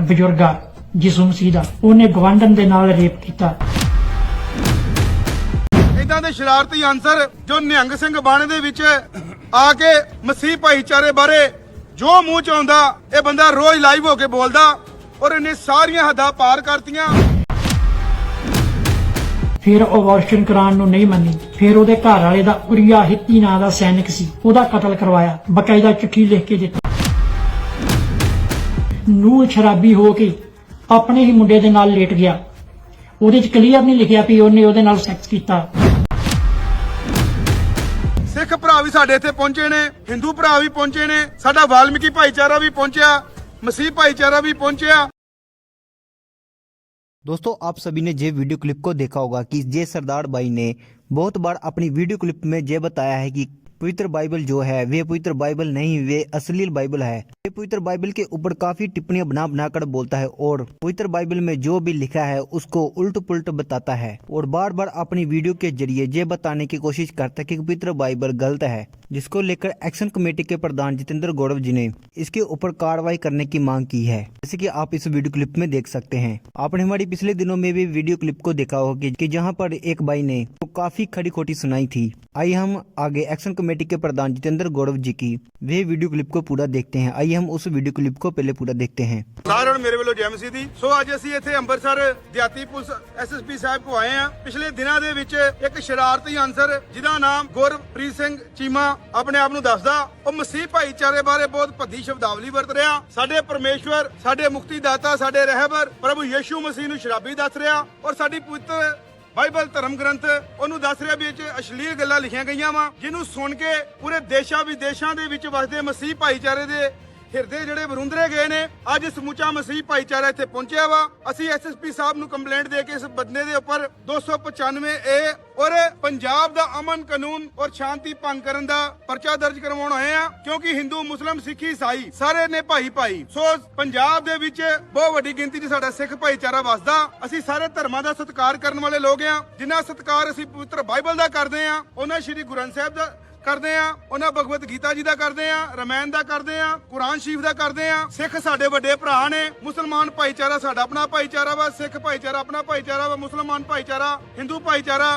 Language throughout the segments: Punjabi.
ਬਜ਼ੁਰਗਾ ਜਿਸੂ ਮਸੀਹ ਦਾ। ਉਹਨੇ ਗਵਾਂਡਨ ਦੇ ਨਾਲ ਰੇਪ ਕੀਤਾ। ਇਦਾਂ ਦੇ ਸ਼ਰਾਰਤੀ ਅਨਸਰ ਜੋ ਨਿਹੰਗ ਸਿੰਘ ਬਾਣੇ ਦੇ ਵਿੱਚ ਆ ਕੇ ਮਸੀਹ ਭਾਈਚਾਰੇ ਬਾਰੇ ਜੋ ਮੂੰਹ ਚ ਆਉਂਦਾ ਇਹ ਬੰਦਾ ਰੋਜ਼ ਲਾਈਵ ਹੋ ਕੇ ਬੋਲਦਾ ਔਰ ਇਹਨੇ ਸਾਰੀਆਂ ਹੱਦਾਂ ਪਾਰ ਕਰਤੀਆਂ। ਫਿਰ ਉਹ ਅਬੋਰਸ਼ਨ ਕਰਾਉਣ ਨੂੰ ਨਹੀਂ ਮੰਨੀ। ਫਿਰ ਉਹਦੇ ਘਰ ਵਾਲੇ ਦਾ ਉਰੀਆ ਹਿੱਤੀ ਨਾਂ ਦਾ ਸੈਨਿਕ ਸੀ। ਉਹਦਾ ਕਤਲ ਕਰਵਾਇਆ। ਬਕਾਇਦਾ ਚਿੱਠੀ ਲਿਖ ਕੇ ਦਿੱਤੀ। ਨੂੰ ਸ਼ਰਾਬੀ ਹੋ ਕੇ ਆਪਣੇ ਹੀ ਮੁੰਡੇ ਦੇ ਨਾਲ ਲੇਟ ਗਿਆ ਉਹਦੇ ਚ ਕਲੀਅਰ ਨਹੀਂ ਲਿਖਿਆ ਵੀ ਉਹਨੇ ਉਹਦੇ ਨਾਲ ਸੈਕਸ ਕੀਤਾ ਸਿੱਖ ਭਰਾ ਵੀ ਸਾਡੇ ਇੱਥੇ ਪਹੁੰਚੇ ਨੇ ਹਿੰਦੂ ਭਰਾ ਵੀ ਪਹੁੰਚੇ ਨੇ ਸਾਡਾ ਵਾਲਮੀਕੀ ਭਾਈਚਾਰਾ ਵੀ ਪਹੁੰਚਿਆ ਮਸੀਹ ਭਾਈਚਾਰਾ ਵੀ ਪਹੁੰਚਿਆ दोस्तों आप सभी ने ये वीडियो क्लिप को देखा होगा कि ये सरदार भाई ने बहुत बार अपनी वीडियो क्लिप में ये बताया है कि पवित्र बाइबल जो है वे पवित्र बाइबल नहीं वे अश्लील बाइबल है। ये पवित्र बाइबल के ऊपर काफ़ी टिप्पणियाँ बना बनाकर बोलता है और पवित्र बाइबल में जो भी लिखा है उसको उल्ट पुल्ट बताता है और बार बार अपनी वीडियो के ज़रिए ये बताने की कोशिश करता है कि पवित्र बाइबल गलत है जिसको लेकर एक्शन कमेटी के प्रधान जितेंद्र गौरव जी ने इसके ऊपर कार्रवाई करने की मांग की है। जैसे कि आप इस वीडियो क्लिप में देख सकते हैं। आपने हमारी पिछले दिनों में भी वीडियो क्लिप को देखा होगा कि, जहाँ पर एक भाई ने तो काफ़ी खड़ी खोटी सुनाई थी। आइए हम आगे एक्शन कमेटी के प्रधान जितेंद्र गौरव जी की वे वीडियो क्लिप को पूरा देखते हैं आइए हम उस वीडियो क्लिप को पहले पूरा देखते हैं ਸਾਰਿਆਂ ਨੂੰ ਮੇਰੇ ਵੱਲੋਂ ਜੈ ਮਸੀਹ ਦੀ ਸੋ ਅੱਜ ਅਸੀਂ ਇੱਥੇ ਅੰਮ੍ਰਿਤਸਰ ਦਿਹਾਤੀ ਪੁਲਿਸ ਐਸਐਸਪੀ ਸਾਹਿਬ ਕੋ ਆਏ ਆ ਪਿਛਲੇ ਦਿਨਾਂ ਦੇ ਵਿੱਚ ਇੱਕ ਸ਼ਰਾਰਤੀ ਅਨਸਰ ਜਿਹਦਾ ਨਾਮ ਗੁਰਪ੍ਰੀਤ ਸਿੰਘ ਚੀਮਾ ਆਪਣੇ ਆਪ ਨੂੰ ਦੱਸਦਾ ਉਹ ਮਸੀਹ ਭਾਈਚਾਰੇ ਬਾਰੇ ਬਹੁਤ ਭੱਦੀ ਸ਼ਬਦਾਵਲੀ ਵਰਤ ਰਿਹਾ ਸਾਡੇ ਪਰਮੇਸ਼ਵਰ ਸਾਡੇ ਮੁਕਤੀ ਦਾਤਾ ਸਾਡੇ ਰਹਿਬਰ ਪ੍ਰਭੂ ਯੀਸ਼ੂ ਮਸੀਹ ਨੂੰ ਸ਼ਰਾਬੀ ਦੱਸ ਰਿਹਾ ਔਰ ਸਾਡੀ ਪਵਿੱਤਰ ਬਾਈਬਲ ਧਰਮ ਗ੍ਰੰਥ ਉਹਨੂੰ ਦੱਸ ਰਿਹਾ ਵੀ ਇਹ 'ਚ ਅਸ਼ਲੀਲ ਗੱਲਾਂ ਲਿਖੀਆਂ ਗਈਆਂ ਵਾ, ਜਿਹਨੂੰ ਸੁਣ ਕੇ ਪੂਰੇ ਦੇਸ਼ਾਂ ਵਿਦੇਸ਼ਾਂ ਦੇ ਵਿੱਚ ਵਸਦੇ ਮਸੀਹ ਭਾਈਚਾਰੇ ਦੇ ਹਿਰਦੇ ਜਿਹੜੇ ਵਰੁੰਦਰੇ ਗਏ ਨੇ, ਅੱਜ ਸਮੁੱਚਾ ਮਸੀਹ ਭਾਈਚਾਰਾ ਇੱਥੇ ਪਹੁੰਚਿਆ ਵਾ। ਅਸੀਂ ਐਸਐਸਪੀ ਸਾਹਿਬ ਨੂੰ ਕੰਪਲੇਂਟ ਦੇ ਕੇ ਇਸ ਬੰਦੇ ਦੇ ਉੱਪਰ 295 ਏ ਔਰ ਪੰਜਾਬ ਦਾ ਅਮਨ ਕਾਨੂੰਨ ਔਰ ਸ਼ਾਂਤੀ ਭੰਗ ਕਰਨ ਦਾ ਪਰਚਾ ਦਰਜ ਕਰਵਾਉਣ ਆਏ ਆ ਕਿਉਂਕਿ ਹਿੰਦੂ, ਮੁਸਲਮ, ਸਿੱਖ, ਈਸਾਈ ਸਾਰੇ ਨੇ ਭਾਈ ਭਾਈ। ਸੋ ਪੰਜਾਬ ਦੇ ਵਿੱਚ ਬਹੁਤ ਵੱਡੀ ਗਿਣਤੀ 'ਚ ਸਾਡਾ ਸਿੱਖ ਭਾਈਚਾਰਾ ਵਸਦਾ। ਅਸੀਂ ਸਾਰੇ ਧਰਮਾਂ ਦਾ ਸਤਿਕਾਰ ਕਰਨ ਵਾਲੇ ਲੋਕ ਆ ਜਿਨ੍ਹਾਂ ਸਤਿਕਾਰ ਅਸੀਂ ਪਵਿੱਤਰ ਬਾਈਬਲ ਦਾ ਕਰਦੇ ਆ ਉਹਨਾਂ ਸ਼੍ਰੀ ਗੁਰੂ ਗ੍ਰੰਥ ਸਾਹਿਬ ਦਾ ਕਰਦੇ ਆ, ਉਹਨਾਂ ਭਗਵਤ ਗੀਤਾ ਜੀ ਦਾ ਕਰਦੇ ਆ, ਰਮਾਇਣ ਦਾ ਕਰਦੇ ਆ, ਕੁਰਾਨ ਸ਼ਰੀਫ ਦਾ ਕਰਦੇ ਆ। ਸਿੱਖ ਸਾਡੇ ਵੱਡੇ ਭਰਾ ਨੇ, ਮੁਸਲਮਾਨ ਭਾਈਚਾਰਾ ਸਾਡਾ ਆਪਣਾ ਭਾਈਚਾਰਾ ਵਾ, ਸਿੱਖ ਭਾਈਚਾਰਾ ਆਪਣਾ ਭਾਈਚਾਰਾ ਵਾ, ਮੁਸਲਮਾਨ ਭਾਈਚਾਰਾ, ਹਿੰਦੂ ਭਾਈਚਾਰਾ,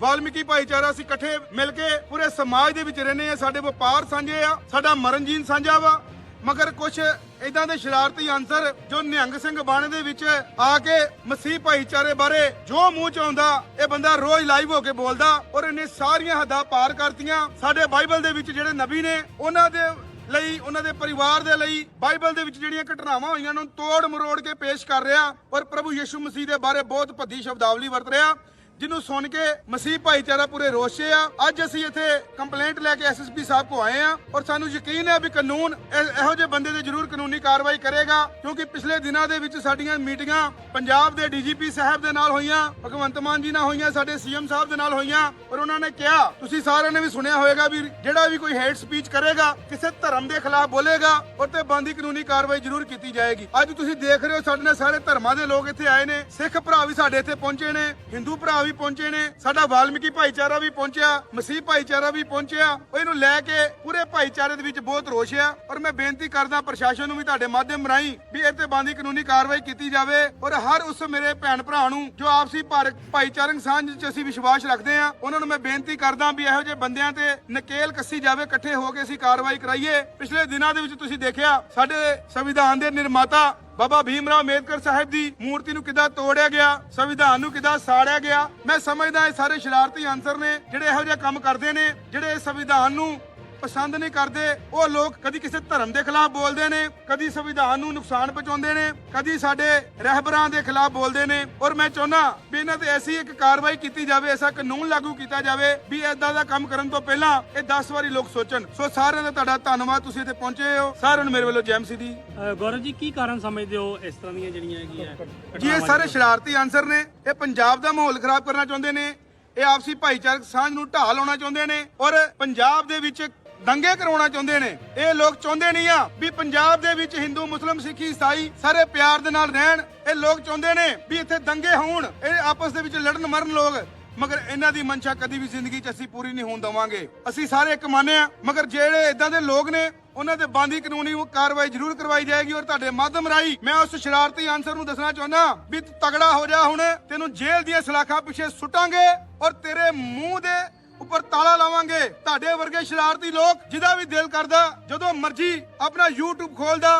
ਵਾਲਮੀਕੀ ਭਾਈਚਾਰਾ, ਅਸੀਂ ਇਕੱਠੇ ਮਿਲ ਕੇ ਪੂਰੇ ਸਮਾਜ ਦੇ ਵਿੱਚ ਰਹਿੰਦੇ ਆ, ਸਾਡੇ ਵਪਾਰ ਸਾਂਝੇ ਆ, ਸਾਡਾ ਮਰਨ ਜੀਨ ਸਾਂਝਾ ਵਾ ਮਗਰ ਕੁਝ ਇਦਾਂ ਦੇ ਸ਼ਰਾਰਤੀ ਅਨਸਰ ਜੋ ਨਿਹੰਗ ਸਿੰਘ ਬਾਣੇ ਦੇ ਵਿੱਚ ਆ ਕੇ ਮਸੀਹ ਭਾਈਚਾਰੇ ਬਾਰੇ ਜੋ ਮੂੰਹ ਚ ਆਉਂਦਾ, ਇਹ ਬੰਦਾ ਰੋਜ਼ ਲਾਈਵ ਹੋ ਕੇ ਬੋਲਦਾ ਔਰ ਇਹਨੇ ਸਾਰੀਆਂ ਹੱਦਾਂ ਪਾਰ ਕਰਤੀਆਂ। ਸਾਡੇ ਬਾਈਬਲ ਦੇ ਵਿੱਚ ਜਿਹੜੇ ਨਬੀ ਨੇ, ਉਹਨਾਂ ਦੇ ਲਈ, ਉਹਨਾਂ ਦੇ ਪਰਿਵਾਰ ਦੇ ਲਈ ਬਾਈਬਲ ਦੇ ਵਿੱਚ ਜਿਹੜੀਆਂ ਘਟਨਾਵਾਂ ਹੋਈਆਂ ਉਹਨਾਂ ਨੂੰ ਤੋੜ ਮਰੋੜ ਕੇ ਪੇਸ਼ ਕਰ ਰਿਹਾ ਔਰ ਪ੍ਰਭੂ ਯਿਸੂ ਮਸੀਹ ਦੇ ਬਾਰੇ ਬਹੁਤ ਭੱਦੀ ਸ਼ਬਦਾਵਲੀ ਵਰਤ ਰਿਹਾ। ਜਿਹਨੂੰ ਸੁਣ ਕੇ ਮਸੀਹ ਭਾਈਚਾਰਾ ਪੂਰੇ ਰੋਸ਼ੇ ਆ। ਅੱਜ ਅਸੀਂ ਇੱਥੇ ਕੰਪਲੇਂਟ ਲੈ ਕੇ ਐਸਐਸਪੀ ਸਾਹਿਬ ਕੋ ਆਏ ਆ ਔਰ ਸਾਨੂੰ ਯਕੀਨ ਹੈ ਵੀ ਕਾਨੂੰਨ ਇਹੋ ਜਿਹੇ ਬੰਦੇ ਤੇ ਜ਼ਰੂਰ ਕਾਨੂੰਨੀ ਕਾਰਵਾਈ ਕਰੇਗਾ, ਕਿਉਂਕਿ ਪਿਛਲੇ ਦਿਨਾਂ ਦੇ ਵਿੱਚ ਸਾਡੀਆਂ ਮੀਟਿੰਗਾਂ ਪੰਜਾਬ ਦੇ ਡੀਜੀਪੀ ਸਾਹਿਬ ਦੇ ਨਾਲ ਹੋਈਆਂ, ਭਗਵੰਤ ਮਾਨ ਜੀ ਨਾਲ ਹੋਈਆਂ, ਸਾਡੇ ਸੀਐਮ ਸਾਹਿਬ ਦੇ ਨਾਲ ਹੋਈਆਂ ਔਰ ਉਹਨਾਂ ਨੇ ਕਿਹਾ, ਤੁਸੀਂ ਸਾਰਿਆਂ ਨੇ ਵੀ ਸੁਣਿਆ ਹੋਵੇਗਾ ਵੀ ਜਿਹੜਾ ਵੀ ਕੋਈ ਹੇਟ ਸਪੀਚ ਕਰੇਗਾ, ਕਿਸੇ ਧਰਮ ਦੇ ਖਿਲਾਫ ਬੋਲੇਗਾ ਔਰ ਤੇ ਬੰਦੀ ਕਾਨੂੰਨੀ ਕਾਰਵਾਈ ਜ਼ਰੂਰ ਕੀਤੀ ਜਾਏਗੀ। ਅੱਜ ਤੁਸੀਂ ਦੇਖ ਰਹੇ ਹੋ ਸਾਡੇ ਨਾਲ ਸਾਰੇ ਧਰਮਾਂ ਦੇ ਲੋਕ ਇੱਥੇ ਆਏ ਨੇ, ਸਿੱਖ ਭਰਾ ਵੀ ਸਾਡੇ ਇੱਥੇ ਪਹੁੰਚੇ ਨੇ, ਹਿੰਦੂ ਭਰਾ ਵੀ ਪਹੁੰਚੇ ਨੇ, ਸਾਡਾ ਵਾਲਮੀਕੀ ਭਾਈਚਾਰਾ ਵੀ ਪਹੁੰਚਿਆ, ਮਸੀਹ ਭਾਈਚਾਰਾ ਵੀ ਪਹੁੰਚਿਆ। ਇਹਨੂੰ ਲੈ ਕੇ ਪੂਰੇ ਭਾਈਚਾਰੇ ਦੇ ਵਿੱਚ ਬਹੁਤ ਰੋਸ਼ ਆ। ਔਰ ਮੈਂ ਬੇਨਤੀ ਕਰਦਾ ਪ੍ਰਸ਼ਾਸਨ ਨੂੰ ਵੀ ਤੁਹਾਡੇ ਮਾਧਿਅਮ ਰਾਹੀਂ ਵੀ ਇਹ ਤੇ ਬੰਦੀ ਕਾਨੂੰਨੀ ਕਾਰਵਾਈ ਕੀਤੀ ਜਾਵੇ। ਔਰ ਹਰ ਉਸ ਮੇਰੇ ਭੈਣ ਭਰਾ ਨੂੰ ਜੋ ਆਪਸੀ ਭਾਰ- ਭਾਈਚਾਰਕ ਸਾਂਝ 'ਚ ਅਸੀਂ ਵਿਸ਼ਵਾਸ ਰੱਖਦੇ ਆ ਉਹਨਾਂ ਨੂੰ ਮੈਂ ਬੇਨਤੀ ਕਰਦਾ ਵੀ ਇਹੋ ਜਿਹੇ ਬੰਦਿਆਂ ਤੇ ਨਕੇਲ ਕੱਸੀ ਜਾਵੇ, ਇਕੱਠੇ ਹੋ ਕੇ ਅਸੀਂ ਕਾਰਵਾਈ ਕਰਾਈਏ। ਪਿਛਲੇ ਦਿਨਾਂ ਦੇ ਵਿੱਚ ਤੁਸੀਂ ਦੇਖਿਆ, ਸਾਡੇ ਸੰਵਿਧਾਨ ਦੇ ਨਿਰਮਾਤਾ ਬਾਬਾ ਭੀਮ ਰਾਓ ਅੰਬੇਦਕਰ ਸਾਹਿਬ ਦੀ ਮੂਰਤੀ ਨੂੰ ਕਿੱਦਾਂ ਤੋੜਿਆ ਗਿਆ, ਸੰਵਿਧਾਨ ਨੂੰ ਕਿੱਦਾਂ ਸਾੜਿਆ ਗਿਆ, ਮੈਂ ਸਮਝਦਾ ਇਹ ਸਾਰੇ ਸ਼ਰਾਰਤੀ ਅਨਸਰ ਨੇ ਜਿਹੜੇ ਇਹੋ ਜਿਹੇ ਕੰਮ ਕਰਦੇ ਨੇ, ਜਿਹੜੇ ਸੰਵਿਧਾਨ ਨੂੰ ਪਸੰਦ ਨਹੀਂ ਕਰਦੇ ਉਹ ਲੋਕ ਕਦੀ ਕਿਸੇ ਧਰਮ ਦੇ ਖਿਲਾਫ ਬੋਲਦੇ ਨੇ ਕਦੀ ਸੰਵਿਧਾਨ ਨੂੰ ਨੁਕਸਾਨ ਪਹੁੰਚਾਉਂਦੇ ਨੇ ਕਦੀ ਸਾਡੇ ਰਹਿਬਰਾਂ ਦੇ ਖਿਲਾਫ ਬੋਲਦੇ ਨੇ। ਔਰ ਮੈਂ ਚਾਹੁੰਦਾ ਵੀ ਇਹਨਾਂ ਤੇ ਐਸੀ ਇੱਕ ਕਾਰਵਾਈ ਕੀਤੀ ਜਾਵੇ ਐਸਾ ਕਾਨੂੰਨ ਲਾਗੂ ਕੀਤਾ ਜਾਵੇ ਵੀ ਏਦਾਂ ਦਾ ਕੰਮ ਕਰਨ ਤੋਂ ਪਹਿਲਾਂ ਇਹ 10 ਵਾਰੀ ਲੋਕ ਸੋਚਣ। ਸੋ ਸਾਰਿਆਂ ਦਾ ਤੁਹਾਡਾ ਧੰਨਵਾਦ ਤੁਸੀਂ ਇੱਥੇ ਪਹੁੰਚੇ ਹੋ। ਸਾਰਿਆਂ ਨੂੰ ਮੇਰੇ ਵੱਲੋਂ ਜੈ ਮਸੀਹ ਦੀ। ਗੌਰਵ ਜੀ ਕੀ ਕਾਰਨ ਸਮਝਦੇ ਹੋ ਇਸ ਤਰ੍ਹਾਂ ਦੀਆਂ ਜਿਹੜੀਆਂ ਹੈਗੀਆਂ ਜੀ ਇਹ ਸਾਰੇ ਸ਼ਰਾਰਤੀ ਅਨਸਰ ਨੇ। ਇਹ ਪੰਜਾਬ ਦਾ ਮਾਹੌਲ ਖਰਾਬ ਕਰਨਾ ਚਾਹੁੰਦੇ ਨੇ। ਇਹ ਆਪਸੀ ਭਾਈਚਾਰਕ ਸਾਂਝ ਨੂੰ ਢਾਹ ਲਾਉਣਾ ਚਾਹੁੰਦੇ ਨੇ। ਔਰ ਪੰਜਾਬ ਦੇ ਵਿੱਚ ਦੰਗੇ ਕਰਵਾਉਣਾ ਚਾਹੁੰਦੇ ਨੇ। ਇਹ ਲੋਕ ਚਾਹੁੰਦੇ ਨਹੀਂ ਆ ਵੀ ਪੰਜਾਬ ਦੇ ਵਿੱਚ ਹਿੰਦੂ, ਮੁਸਲਮ, ਸਿੱਖ, ਈਸਾਈ ਸਾਰੇ ਪਿਆਰ ਦੇ ਨਾਲ ਰਹਿਣ। ਇਹ ਲੋਕ ਚਾਹੁੰਦੇ ਨੇ ਵੀ ਇੱਥੇ ਦੰਗੇ ਹੋਣ। ਇਹ ਆਪਸ ਦੇ ਵਿੱਚ ਲੜਨ ਮਰਨ ਲੋਕ। ਮਗਰ ਇਹਨਾਂ ਦੀ ਮਨਸ਼ਾ ਕਦੀ ਵੀ ਜ਼ਿੰਦਗੀ 'ਚ ਅਸੀਂ ਪੂਰੀ ਨਹੀਂ ਹੋਣ ਦਵਾਂਗੇ। ਅਸੀਂ ਸਾਰੇ ਇੱਕ ਮੰਨੇ ਆ। ਮਗਰ ਜਿਹੜੇ ਇਦਾਂ ਦੇ ਲੋਕ ਨੇ, ਉਹਨਾਂ ਦੇ ਬਾਂਦੀ ਕਾਨੂੰਨੀ ਕਾਰਵਾਈ ਜ਼ਰੂਰ ਕਰਵਾਈ ਜਾਏਗੀ ਔਰ ਤੁਹਾਡੇ ਮਾਧਿਅਮ ਰਾਹੀਂ ਮੈਂ ਉਸ ਸ਼ਰਾਰਤੀ ਅਨਸਰ ਨੂੰ ਦੱਸਣਾ ਚਾਹੁੰਦਾ ਵੀ ਤਗੜਾ ਹੋ ਜਾ ਹੁਣ। ਤੈਨੂੰ ਜੇਲ੍ਹ ਦੀਆਂ ਸਲਾਖਾਂ ਪਿੱਛੇ ਸੁੱਟਾਂਗੇ ਔਰ ਤੇਰੇ ਮੂੰਹ ਦੇ ਉੱਪਰ ਤਾਲਾ ਲਾਵਾਂਗੇ। ਤੁਹਾਡੇ ਵਰਗੇ ਸ਼ਰਾਰਤੀ ਲੋਕ, ਜਿਹਦਾ ਵੀ ਦਿਲ ਕਰਦਾ, ਜਦੋਂ ਮਰਜ਼ੀ ਆਪਣਾ YouTube ਖੋਲਦਾ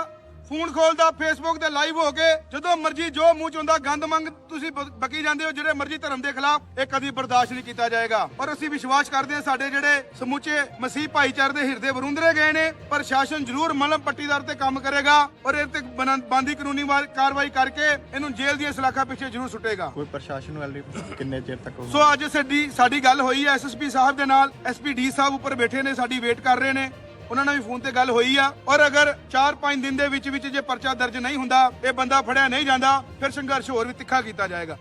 ਫੋਨ ਖੋਲਦਾ ਫੇਸਬੁੱਕ ਤੇ ਲਾਈਵ ਹੋ ਕੇ ਜਦੋਂ ਮਰਜ਼ੀ ਜੋ ਮੂੰਹ ਚ ਹੁੰਦਾ ਗੰਦ ਮੰਗ ਤੁਸੀਂ ਬਕੀ ਜਾਂਦੇ ਹੋ ਜਿਹੜੇ ਮਰਜ਼ੀ ਧਰਮ ਦੇ ਖਿਲਾਫ ਇਹ ਕਦੀ ਬਰਦਾਸ਼ਤ ਨਹੀਂ ਕੀਤਾ ਜਾਏਗਾ। ਔਰ ਅਸੀਂ ਵਿਸ਼ਵਾਸ ਕਰਦੇ ਹਾਂ ਸਾਡੇ ਜਿਹੜੇ ਸਮੁੱਚੇ ਮਸੀਹ ਭਾਈਚਾਰੇ ਦੇ ਹਿਰਦੇ ਵਰੁੰਦਰੇ ਗਏ ਨੇ ਪ੍ਰਸ਼ਾਸਨ ਜ਼ਰੂਰ ਮਲਮ ਪੱਟੀਦਾਰ ਤੇ ਕੰਮ ਕਰੇਗਾ ਔਰ ਇਹ ਤੇ ਬੰਦੀ ਕਾਨੂੰਨੀ ਕਾਰਵਾਈ ਕਰਕੇ ਇਹਨੂੰ ਜੇਲ੍ਹ ਦੀਆਂ ਸਲਾਖਾਂ ਪਿੱਛੇ ਜ਼ਰੂਰ ਸੁੱਟੇਗਾ। ਕੋਈ ਪ੍ਰਸ਼ਾਸਨ ਵਾਲੇ ਕਿੰਨੇ ਚਿਰ ਤੱਕ? ਸੋ ਅੱਜ ਸਾਡੀ ਸਾਡੀ ਗੱਲ ਹੋਈ ਹੈ ਐਸਐਸਪੀ ਸਾਹਿਬ ਦੇ ਨਾਲ ਐਸਪੀ ਡੀ ਸਾਹਿਬ ਉੱਪਰ ਬੈਠੇ ਨੇ ਸਾਡੀ ਵੇਟ ਕਰ ਰਹੇ ਨੇ। ਉਹਨਾਂ ਨਾਲ ਵੀ ਫੋਨ ਤੇ ਗੱਲ ਹੋਈ ਆ। ਔਰ ਅਗਰ 4-5 ਦਿਨ ਦੇ ਵਿੱਚ ਵਿੱਚ ਜੇ ਪਰਚਾ ਦਰਜ ਨਹੀਂ ਹੁੰਦਾ, ਇਹ ਬੰਦਾ ਫੜਿਆ ਨਹੀਂ ਜਾਂਦਾ, ਫਿਰ ਸੰਘਰਸ਼ ਹੋਰ ਵੀ ਤਿੱਖਾ ਕੀਤਾ ਜਾਏਗਾ।